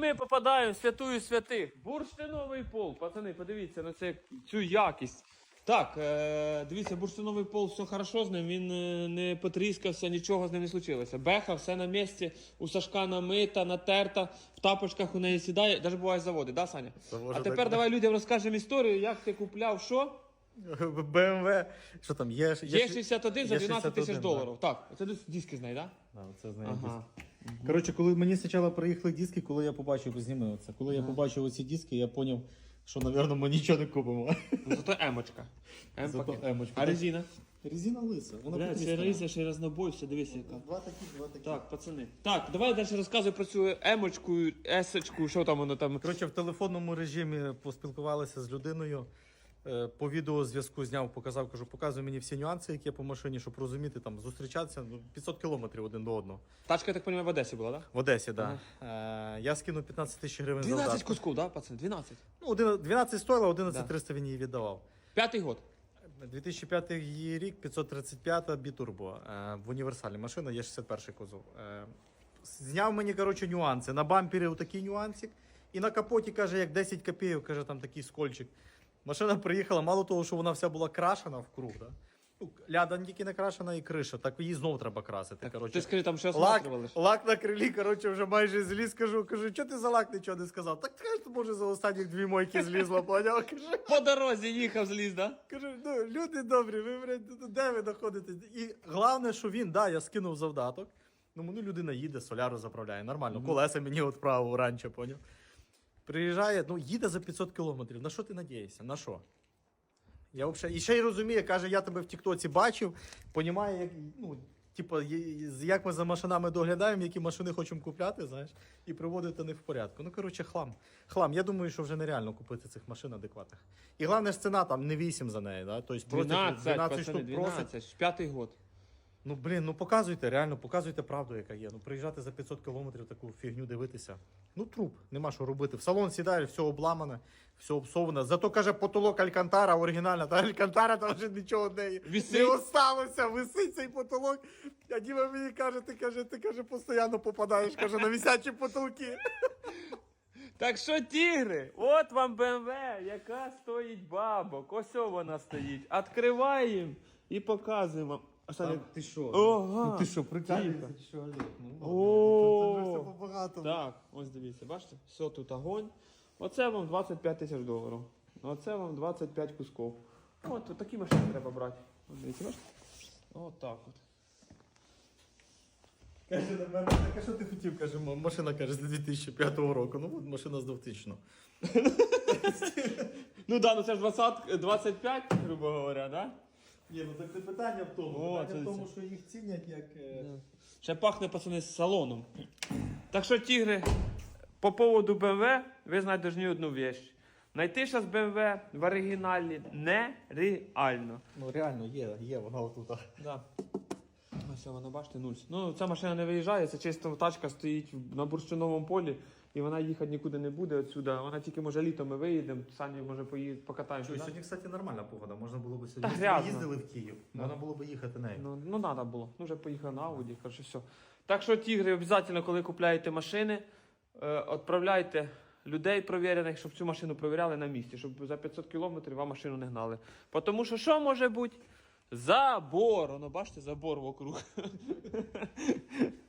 ми попадаємо в святую святих. Бурштиновий пол. Пацани, подивіться на це, цю якість. Так, е, дивіться, бурштиновий пол, все хорошо з ним, він е, не потріскався, нічого з ним не случилося. Беха, все на місці, у Сашка намита, натерта, в тапочках у неї сідає, навіть буває заводи, да, Саня? А тепер так. давай людям розкажемо історію, як ти купляв що? БМВ. Що там, є? Є 61 за 12 тисяч доларів. Так, це диски знає, так? Да, це знає Ага. Коротше, коли мені спочатку приїхали диски, коли я побачив, зніми оце. Коли я побачив оці диски, я зрозумів, що, мабуть, ми нічого не купимо. Ну, зато емочка. Зато емочка. А резина? Резина лиса. Вона Бля, потріскана. ще різня, ще разнобой, все дивися яка. Два такі, два такі. Так, пацани. Так, давай далі розказуй про цю емочку, есочку, що там воно там. Коротше, в телефонному режимі поспілкувалися з людиною. Е, По відеозв'язку зняв, показав, кажу, показуй мені всі нюанси, які є по машині, щоб розуміти, там зустрічатися ну, 500 кілометрів один до одного. Тачка, я так розумію, в Одесі була, так? В Одесі, так. Да. Е, я скинув 15 тисяч гривень за 12 додаток. кусків, так, пацани? 12. Ну, один- 12 стоїло, 11 Да. 300 він її віддавав. П'ятий год. 2005 рік, 535 бітурбо. Е, в універсалі машина, є 61 кузов. Е, зняв мені, коротше, нюанси. На бампері отакий нюансик. І на капоті, каже, як 10 копійок, каже, там такий скольчик. Машина приїхала, мало того, що вона вся була крашена в круг. Да? Ну, ляда тільки не крашена і криша, так її знову треба красити. коротше. Ти скажи, там ще Лак, лак на крилі, коротше, вже майже зліз. Кажу, кажу, що ти за лак нічого не сказав? Так кажеш, може за останні дві мойки злізла, поняв? Каже, По дорозі їхав зліз, так? Кажу, ну люди добрі, ви блядь, ну, де ви знаходитесь? І головне, що він, да, я скинув завдаток. Ну, ну людина їде, соляру заправляє. Нормально. Колеса мені відправив раніше, поняв. Приїжджає, ну їде за 500 кілометрів. На що ти надієшся? На що? Я взагалі, і ще й розуміє, каже, я тебе в Тіктоці бачив, понімає, як, ну, типу, як ми за машинами доглядаємо, які машини хочемо купляти, знаєш, і приводити них в порядку. Ну, коротше, хлам. Хлам. Я думаю, що вже нереально купити цих машин адекватних. І головне ж ціна там не 8 за неї, да? тобто просять 12, 12 штук просять. 12. ж П'ятий год. Ну блін, ну показуйте, реально, показуйте правду, яка є. Ну приїжджати за 500 кілометрів таку фігню дивитися. Ну труп, нема що робити. В салон сідаєш, все обламане, все обсоване. Зато каже потолок Алькантара оригінальна, та Алькантара там вже нічого Висить. не осталося, висить цей потолок. А Діма мені каже, ти каже, ти каже, постійно попадаєш, каже, на висячі потолки. Так що, тігри, от вам БМВ, яка стоїть бабок. Ось вона стоїть. Откриваємо і показуємо. Саня, ти що? Ага. Ну, ти що, прикалуєшся, чи що, Олег? Ну, О. це, вже все побагато. Так, ось дивіться, бачите? Все тут огонь. Оце вам 25 тисяч доларів. Оце вам 25 кусків. От, от такі машини треба брати. От дивіться, бачите? От так от. Каже на мене, так а що ти хотів? Каже, «М- машина каже, з 2005 року. Ну от машина з 2000. Ну да, ну це ж 20, 25, грубо говоря, да? Ні, ну так це питання в тому. О, питання це- в тому, що їх цінять як. е, Ще пахне, пацани, з салоном. Так що, тігри, по поводу BMW, ви знаєте ж не одну вещь. Найти зараз BMW в оригіналі нереально. Ну реально є, є вона отут. Да. Ось вона, бачите, нуль. Ну, ця машина не виїжджає, це чисто тачка стоїть на бурштиновому полі, і вона їхати нікуди не буде отсюди. Вона тільки може літом ми виїдемо, Сані може поїде, покатаємося. Сьогодні, кстати, нормальна погода. Можна було б Та сьогодні. грязно. Їздили в Київ. Да. Можна було б їхати нею. Ну, ну треба було. Ну, вже поїхав на Ауді, коротше, все. Так що, тігри, обов'язково, коли купляєте машини, е, відправляйте людей провірених, щоб цю машину провіряли на місці, щоб за 500 кілометрів вам машину не гнали. Тому що що може бути? Забор. Воно, бачите, забор вокруг.